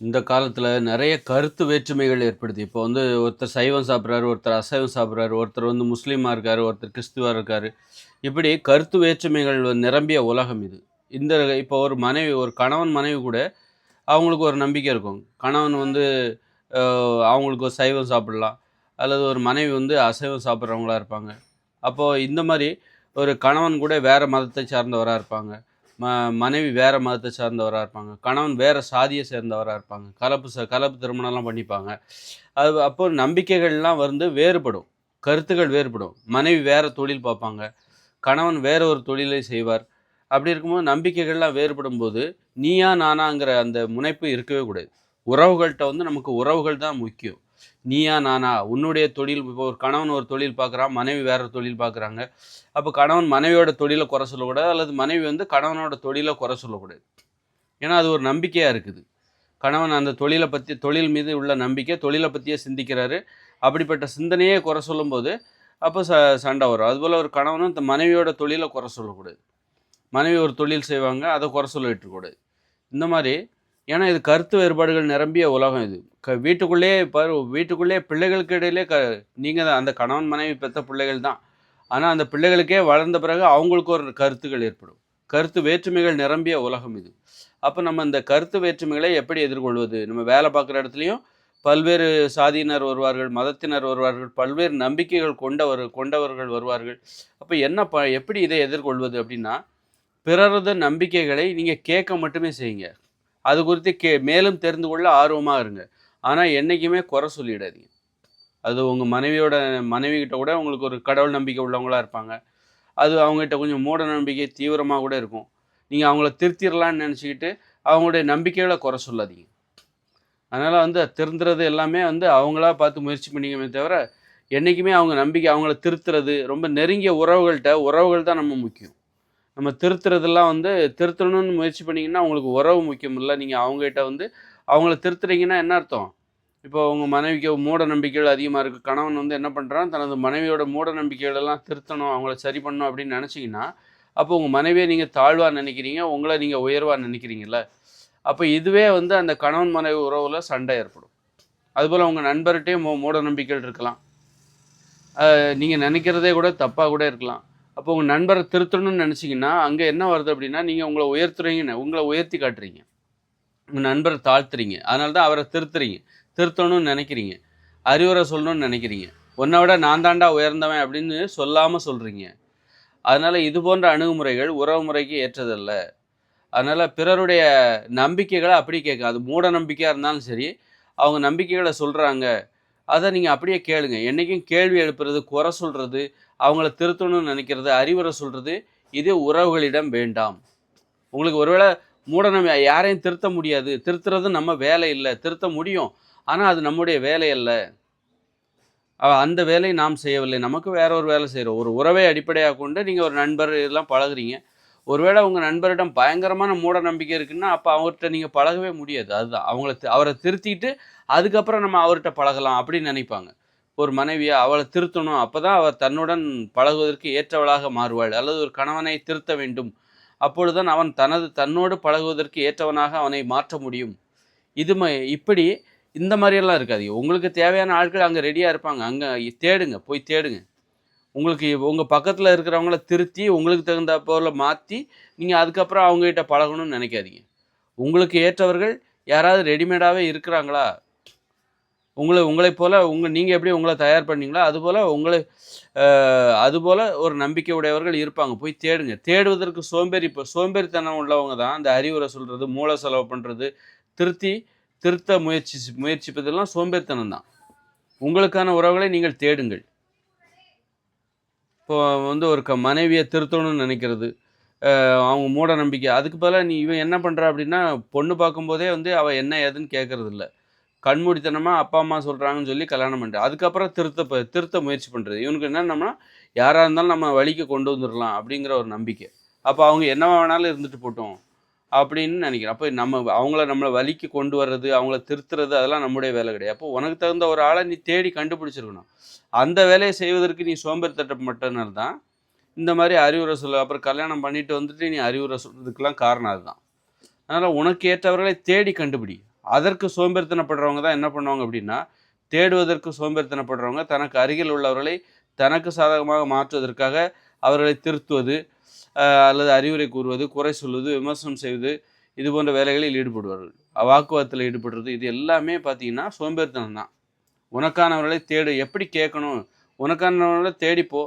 இந்த காலத்தில் நிறைய கருத்து வேற்றுமைகள் ஏற்படுது. இப்போ வந்து ஒருத்தர் சைவம் சாப்பிட்றாரு ஒருத்தர் அசைவம் சாப்பிட்றாரு ஒருத்தர் வந்து முஸ்லீமாக இருக்கார் ஒருத்தர் கிறிஸ்துவாக இருக்கார். இப்படி கருத்து வேற்றுமைகள் நிரம்பிய உலகம் இது. இந்த இப்போ ஒரு மனைவி ஒரு கணவன் மனைவி கூட அவங்களுக்கு ஒரு நம்பிக்கை இருக்கும். கணவன் வந்து அவங்களுக்கு ஒரு சைவம் சாப்பிடலாம். அல்லது ஒரு மனைவி வந்து அசைவம் சாப்பிட்றவங்களா இருப்பாங்க. அப்போது இந்த மாதிரி ஒரு கணவன் கூட வேறு மதத்தை சார்ந்தவராக இருப்பாங்க. ம மனைவி வேறு மதத்தை சேர்ந்தவராக இருப்பாங்க. கணவன் வேறு சாதியை சேர்ந்தவராக இருப்பாங்க. கலப்பு ச கலப்பு திருமணம்லாம் பண்ணிப்பாங்க. அது அப்போ நம்பிக்கைகள்லாம் வந்து வேறுபடும். கருத்துக்கள் வேறுபடும். மனைவி வேறு தொழில் பார்ப்பாங்க. கணவன் வேற ஒரு தொழிலை செய்வார். அப்படி இருக்கும்போது நம்பிக்கைகள்லாம் வேறுபடும் போது நீயா நானாங்கிற அந்த முனைப்பு இருக்கவே கூடாது. உறவுகள்கிட்ட வந்து நமக்கு உறவுகள் தான் முக்கியம். நீயா நானா? உன்னுடைய தொழில் இப்போ ஒரு கணவன் ஒரு தொழில் பார்க்குறான் மனைவி வேற ஒரு தொழில் பார்க்குறாங்க. அப்போ கணவன் மனைவியோட தொழிலை குறை சொல்லக்கூடாது அல்லது மனைவி வந்து கணவனோட தொழிலை குறை சொல்லக்கூடாது. ஏன்னா அது ஒரு நம்பிக்கையாக இருக்குது. கணவன் அந்த தொழிலை பற்றி தொழில் மீது உள்ள நம்பிக்கை தொழிலை பற்றியே சிந்திக்கிறாரு. அப்படிப்பட்ட சிந்தனையே குறை சொல்லும்போது அப்போ ச சண்டை வரும். அதுபோல் ஒரு கணவனும் இந்த மனைவியோட தொழிலை குறை சொல்லக்கூடாது. மனைவி ஒரு தொழில் செய்வாங்க அதை குறை சொல்லிட்டுருக்கூடாது. இந்த மாதிரி ஏன்னா இது கருத்து வேறுபாடுகள் நிரம்பிய உலகம் இது. க வீட்டுக்குள்ளேயே பாரு வீட்டுக்குள்ளேயே பிள்ளைகளுக்கு இடையிலே க நீங்கள் தான் அந்த கணவன் மனைவி பெற்ற பிள்ளைகள் தான். ஆனால் அந்த பிள்ளைகளுக்கே வளர்ந்த பிறகு அவங்களுக்கு ஒரு கருத்துக்கள் ஏற்படும். கருத்து வேற்றுமைகள் நிரம்பிய உலகம் இது. அப்போ நம்ம இந்த கருத்து வேற்றுமைகளை எப்படி எதிர்கொள்வது? நம்ம வேலை பார்க்குற இடத்துலையும் பல்வேறு சாதியினர் வருவார்கள் மதத்தினர் வருவார்கள் பல்வேறு நம்பிக்கைகள் கொண்டவர் கொண்டவர்கள் வருவார்கள். அப்போ என்ன ப எப்படி இதை எதிர்கொள்வது அப்படின்னா பிறரது நம்பிக்கைகளை நீங்கள் கேட்க மட்டுமே செய்யுங்க. அது குறித்து கே மேலும் தெரிந்து கொள்ள ஆர்வமாக இருங்க. ஆனால் என்றைக்குமே குறை சொல்லிடாதீங்க. அது உங்கள் மனைவியோட மனைவிகிட்ட கூட உங்களுக்கு ஒரு கடவுள் நம்பிக்கை உள்ளவங்களா இருப்பாங்க. அது அவங்ககிட்ட கொஞ்சம் மூட நம்பிக்கை தீவிரமாக கூட இருக்கும். நீங்கள் அவங்கள திருத்திடலான்னு நினச்சிக்கிட்டு அவங்களுடைய நம்பிக்கைகளை குறை சொல்லாதீங்க. அதனால் வந்து திருந்துறது எல்லாமே வந்து அவங்களா பார்த்து முயற்சி பண்ணிக்கமே தவிர என்றைக்குமே அவங்க நம்பிக்கை அவங்கள திருத்துறது ரொம்ப நெருங்கிய உறவுகள்கிட்ட உறவுகள் தான் நம்ம முக்கியம். நம்ம திருத்துறதெல்லாம் வந்து திருத்தணும்னு முயற்சி பண்ணிங்கன்னா உங்களுக்கு உறவு முக்கியம் இல்லை நீங்கள் அவங்ககிட்ட வந்து அவங்கள திருத்துறீங்கன்னா என்ன அர்த்தம்? இப்போ உங்கள் மனைவிக்கு மூட நம்பிக்கைகள் அதிகமாக இருக்குது கணவன் வந்து என்ன பண்ணுறான் தனது மனைவியோட மூட நம்பிக்கைகளெல்லாம் திருத்தணும் அவங்கள சரி பண்ணணும் அப்படின்னு நினச்சிங்கன்னா அப்போ உங்கள் மனைவியை நீங்கள் தாழ்வாக நினைக்கிறீங்க உங்களை நீங்கள் உயர்வாக நினைக்கிறீங்கல்ல. அப்போ இதுவே வந்து அந்த கணவன் மனைவி உறவில் சண்டை ஏற்படும். அதுபோல் உங்கள் நண்பர்கிட்டையும் மூட நம்பிக்கைகள் இருக்கலாம். நீங்கள் நினைக்கிறதே கூட தப்பாக கூட இருக்கலாம். அப்போ உங்கள் நண்பரை திருத்தணும்னு நினச்சிங்கன்னா அங்கே என்ன வருது அப்படின்னா நீங்கள் உங்களை உயர்த்துறீங்கன்னு உங்களை உயர்த்தி காட்டுறீங்க. உங்கள் நண்பரை தாழ்த்துறீங்க. அதனால தான் அவரை திருத்துறீங்க. திருத்தணும்னு நினைக்கிறீங்க. அறிவுரை சொல்லணும்னு நினைக்கிறீங்க. உன்னை விட நான் தாண்டா உயர்ந்தவன் அப்படின்னு சொல்லாமல் சொல்கிறீங்க அதனால் இது போன்ற அணுகுமுறைகள் உறவு முறைக்கு ஏற்றதல்ல. அதனால் பிறருடைய நம்பிக்கைகளை அப்படி கேட்க அது மூட நம்பிக்கையாக இருந்தாலும் சரி அவங்க நம்பிக்கைகளை சொல்கிறாங்க அதை நீங்கள் அப்படியே கேளுங்க. என்றைக்கும் கேள்வி எழுப்புறது குறை சொல்கிறது அவங்கள திருத்தணும்னு நினைக்கிறது அறிவுரை சொல்கிறது இது உறவுகளிடம் வேண்டாம். உங்களுக்கு ஒருவேளை மூடநம்பி யாரையும் திருத்த முடியாது. திருத்துறது நம்ம வேலை இல்லை. திருத்த முடியும். ஆனால் அது நம்முடைய வேலை அல்ல. அந்த வேலையை நாம் செய்யவில்லை. நமக்கு வேற ஒரு வேலை செய்கிறோம் ஒரு உறவை அடிப்படையாக கொண்டு நீங்கள் ஒரு நண்பர் இதெல்லாம் பழகுறீங்க. ஒருவேளை உங்கள் நண்பரிடம் பயங்கரமான மூட நம்பிக்கை இருக்குன்னா அப்போ அவர்கிட்ட நீங்கள் பழகவே முடியாது. அதுதான். அவங்கள அவரை திருத்திட்டு அதுக்கப்புறம் நம்ம அவர்கிட்ட பழகலாம் அப்படின்னு நினைப்பாங்க. ஒரு மனைவியை அவளை திருத்தணும் அப்போ தான் அவர் தன்னுடன் பழகுவதற்கு ஏற்றவளாக மாறுவாள். அல்லது ஒரு கணவனை திருத்த வேண்டும். அப்பொழுதுதான் அவன் தனது தன்னோடு பழகுவதற்கு ஏற்றவனாக அவனை மாற்ற முடியும். இது ம இப்படி இந்த மாதிரியெல்லாம் இருக்காது உங்களுக்கு தேவையான ஆட்கள் அங்கே ரெடியாக இருப்பாங்க. அங்கே தேடுங்க. போய் தேடுங்க. உங்களுக்கு உங்கள் பக்கத்தில் இருக்கிறவங்கள திருத்தி உங்களுக்கு தகுந்த போல் மாற்றி நீங்கள் அதுக்கப்புறம் அவங்ககிட்ட பழகணும்னு நினைக்காதீங்க. உங்களுக்கு ஏற்றவர்கள் யாராவது ரெடிமேடாகவே இருக்கிறாங்களா? உங்களை உங்களைப் போல் உங்கள் நீங்கள் எப்படி உங்களை தயார் பண்ணீங்களோ அதுபோல் உங்களை அதுபோல் ஒரு நம்பிக்கை உடையவர்கள் இருப்பாங்க. போய் தேடுங்க. தேடுவதற்கு சோம்பேறி இப்போ சோம்பேறித்தனம் உள்ளவங்க தான் இந்த அறிவுரை சொல்கிறது மூளை செலவு பண்ணுறது திருத்தி திருத்த முயற்சி முயற்சிப்பதெல்லாம் சோம்பேறித்தனம் தான். உங்களுக்கான உறவுகளை நீங்கள் தேடுங்கள். இப்போ வந்து ஒரு க மனைவியை திருத்தணும்னு நினைக்கிறது. அவங்க மூட நம்பிக்கை. அதுக்கு பதிலாக நீ இவன் என்ன பண்ணுறா அப்படின்னா பொண்ணு பார்க்கும்போதே வந்து அவள் என்ன ஏதுன்னு கேட்கறது இல்லை கண்மூடித்தனமாக அப்பா அம்மா சொல்கிறாங்கன்னு சொல்லி கல்யாணம் பண்ணுறது அதுக்கப்புறம் திருத்த திருத்த முயற்சி பண்ணுறது இவனுக்கு என்னன்னா யாராக இருந்தாலும் நம்ம வழிக்கு கொண்டு வந்துடலாம் அப்படிங்கிற ஒரு நம்பிக்கை. அப்போ அவங்க என்ன வேணாலும் இருந்துட்டு போட்டோம். அப்படின்னு நினைக்கிறேன். அப்போ நம்ம அவங்கள நம்மளை வழிக்கு கொண்டு வர்றது அவங்கள திருத்துறது அதெல்லாம் நம்முடைய வேலை கிடையாது. அப்போ உனக்கு தகுந்த ஒரு ஆளை நீ தேடி கண்டுபிடிச்சிருக்கணும். அந்த வேலையை செய்வதற்கு நீ சோம்பேறித்தட்டப்பட்டனால தான் இந்த மாதிரி அறிவுரை சொல்ல அப்புறம் கல்யாணம் பண்ணிட்டு வந்துட்டு நீ அறிவுரை சொல்றதுக்கெல்லாம் காரணம் அதுதான். அதனால் உனக்கு ஏற்றவர்களை தேடி கண்டுபிடி. அதற்கு சோம்பேறித்தனப்படுறவங்க தான் என்ன பண்ணுவாங்க அப்படின்னா தேடுவதற்கு சோம்பேறித்தனப்படுறவங்க தனக்கு அருகில் உள்ளவர்களை தனக்கு சாதகமாக மாற்றுவதற்காக அவர்களை திருத்துவது அல்லது அறிவுரை கூறுவது குறை சொல்வது விமர்சனம் செய்வது இது போன்ற வேலைகளில் ஈடுபடுவார்கள். வாக்குவாதத்தில் ஈடுபடுறது இது எல்லாமே பார்த்தீங்கன்னா சோம்பேறித்தனம் தான். உனக்கானவர்களை தேடு எப்படி கேட்கணும்? உனக்கானவர்களை தேடிப்போ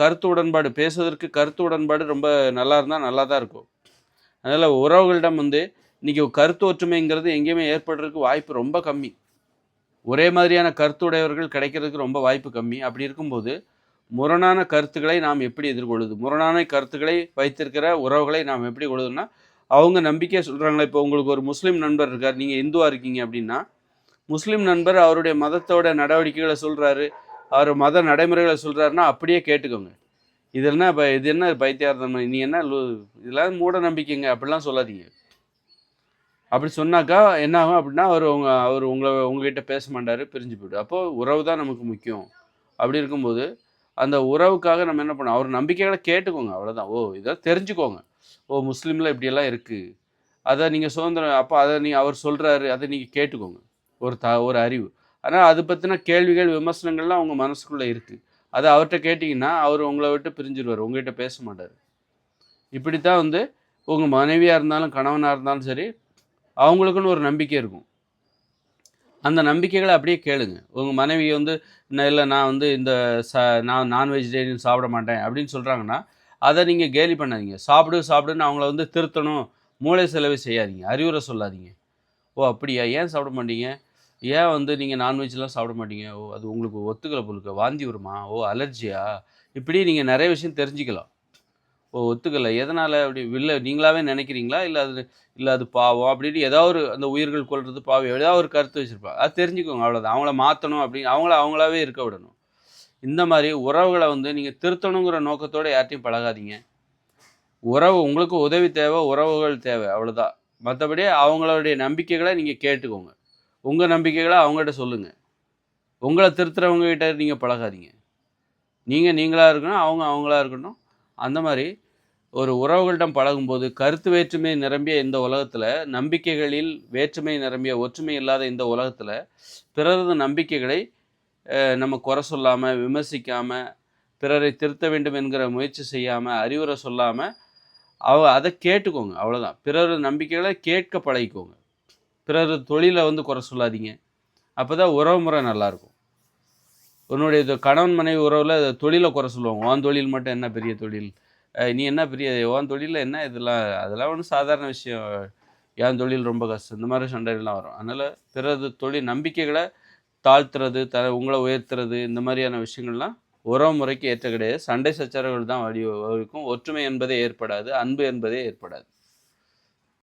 கருத்து உடன்பாடு பேசுவதற்கு கருத்து உடன்பாடு ரொம்ப நல்லா இருந்தால் நல்லா தான் இருக்கும். அதனால் உறவுகளிடம் வந்து இன்றைக்கி கருத்து ஒற்றுமைங்கிறது எங்கேயுமே ஏற்படுறதுக்கு வாய்ப்பு ரொம்ப கம்மி. ஒரே மாதிரியான கருத்துடையவர்கள் கிடைக்கிறதுக்கு ரொம்ப வாய்ப்பு கம்மி. அப்படி இருக்கும்போது முரணான கருத்துக்களை நாம் எப்படி எதிர்கொள்ளுது முரணான கருத்துக்களை வைத்திருக்கிற உறவுகளை நாம் எப்படி கொள்ளுதுன்னா அவங்க நம்பிக்கையை சொல்கிறாங்களே இப்போ உங்களுக்கு ஒரு முஸ்லீம் நண்பர் இருக்கார் நீங்கள் இந்துவாக இருக்கீங்க அப்படின்னா முஸ்லீம் நண்பர் அவருடைய மதத்தோட நடவடிக்கைகளை சொல்கிறாரு அவர் மத நடைமுறைகளை சொல்கிறாருன்னா அப்படியே கேட்டுக்கோங்க. இது என்ன இப்போ இது என்ன பைத்தியார்த்தம் நீ என்ன இதெல்லாம் மூட நம்பிக்கைங்க அப்படிலாம் சொல்லாதீங்க. அப்படி சொன்னாக்கா என்ன ஆகும் அப்படின்னா அவர் உங்க அவர் உங்களை உங்ககிட்ட பேச மாட்டார் பிரிஞ்சு போய்டும் அப்போது உறவு தான் நமக்கு முக்கியம். அப்படி இருக்கும்போது அந்த உறவுக்காக நம்ம என்ன பண்ணோம் அவர் நம்பிக்கைகளை கேட்டுக்கோங்க அவ்வளோதான் ஓ இதை தெரிஞ்சுக்கோங்க. ஓ முஸ்லீமில் இப்படியெல்லாம் இருக்குது அதை நீங்கள் சுதந்திரம் அப்போ அதை நீ அவர் சொல்கிறாரு அதை நீங்கள் கேட்டுக்கோங்க. ஒரு த ஒரு அறிவு. ஆனால் அது பற்றின கேள்விகள் விமர்சனங்கள்லாம் உங்கள் மனசுக்குள்ளே இருக்குது அதை அவர்கிட்ட கேட்டிங்கன்னா அவர் உங்களை விட்டு பிரிஞ்சிருவார். உங்கள்கிட்ட பேச மாட்டார். இப்படி தான் வந்து உங்கள் மனைவியாக இருந்தாலும் கணவனாக இருந்தாலும் சரி அவங்களுக்குன்னு ஒரு நம்பிக்கை இருக்கும். அந்த நம்பிக்கைகளை அப்படியே கேளுங்க. உங்கள் மனைவி வந்து இல்லை நான் வந்து இந்த ச நான் நான் வெஜிடேரியன் சாப்பிட மாட்டேன் அப்படின்னு சொல்கிறாங்கன்னா அதை நீங்கள் கேலி பண்ணாதீங்க. சாப்பிடு சாப்பிடுன்னு அவங்கள வந்து திருத்தணும். மூளை செலவு செய்யாதீங்க. அறிவுரை சொல்லாதீங்க. ஓ அப்படியா? ஏன் சாப்பிட மாட்டீங்க? ஏன் வந்து நீங்கள் நான்வெஜ்லாம் சாப்பிட மாட்டீங்க? ஓ அது உங்களுக்கு ஒத்துக்கலை பொழுக்க வாந்தி வருமா? ஓ அலர்ஜியா? இப்படி நீங்கள் நிறைய விஷயம் தெரிஞ்சுக்கலாம். ஒத்துக்கலை. எதனால் அப்படி? இல்லை நீங்களாவே நினைக்கிறீங்களா? இல்லை அது இல்லை அது பாவம் அப்படின்னு ஏதாவது ஒரு அந்த உயிர்கள் கொள்வது பாவம் ஏதாவது ஒரு கருத்து வச்சுருப்பாங்க அது தெரிஞ்சுக்கோங்க அவ்வளோதான் அவங்கள மாற்றணும் அப்படின்னு அவங்கள அவங்களாவே இருக்க விடணும். இந்த மாதிரி உறவுகளை வந்து நீங்கள் திருத்தணுங்கிற நோக்கத்தோடு யார்ட்டையும் பழகாதீங்க. உறவு உங்களுக்கு உதவி தேவை உறவுகள் தேவை அவ்வளோதான் மற்றபடி அவங்களுடைய நம்பிக்கைகளை நீங்கள் கேட்டுக்கோங்க. உங்கள் நம்பிக்கைகளை அவங்ககிட்ட சொல்லுங்கள் உங்களை திருத்துறவங்ககிட்ட நீங்கள் பழகாதீங்க. நீங்கள் நீங்களாக இருக்கணும் அவங்க அவங்களா இருக்கணும். அந்த மாதிரி ஒரு உறவுகளிடம் பழகும்போது கருத்து வேற்றுமை நிரம்பிய இந்த உலகத்தில் நம்பிக்கைகளில் வேற்றுமை நிரம்பிய ஒற்றுமை இல்லாத இந்த உலகத்தில் பிறரது நம்பிக்கைகளை நம்ம குறை சொல்லாமல் விமர்சிக்காமல் பிறரை திருத்த வேண்டும் என்கிற முயற்சி செய்யாமல் அறிவுரை சொல்லாமல் அவ அதை கேட்டுக்கோங்க அவ்வளோதான் பிறர் நம்பிக்கைகளை கேட்க பழகிக்கோங்க. பிறர் தொழிலை வந்து குறை சொல்லாதீங்க. அப்போ தான் உறவு முறை நல்லாயிருக்கும் உன்னுடைய இது கணவன் மனைவி உறவில் தொழிலை குறை சொல்லுவாங்க. உன் தொழில் மட்டும் என்ன பெரிய தொழில்? நீ என்ன பெரிய உன் தொழிலில் என்ன இதெல்லாம் அதெல்லாம் ஒன்றும் சாதாரண விஷயம். என் தொழில் ரொம்ப கஷ்டம். இந்த மாதிரி சண்டைகள்லாம் வரும். அதனால் பிறகு தொழில் நம்பிக்கைகளை தாழ்த்துறது த உங்களை உயர்த்துறது இந்த மாதிரியான விஷயங்கள்லாம் உறவு முறைக்கு ஏற்ற கிடையாது. சண்டை சச்சரவுகள் தான் வழி வகுக்கும். ஒற்றுமை என்பதே ஏற்படாது அன்பு என்பதே ஏற்படாது.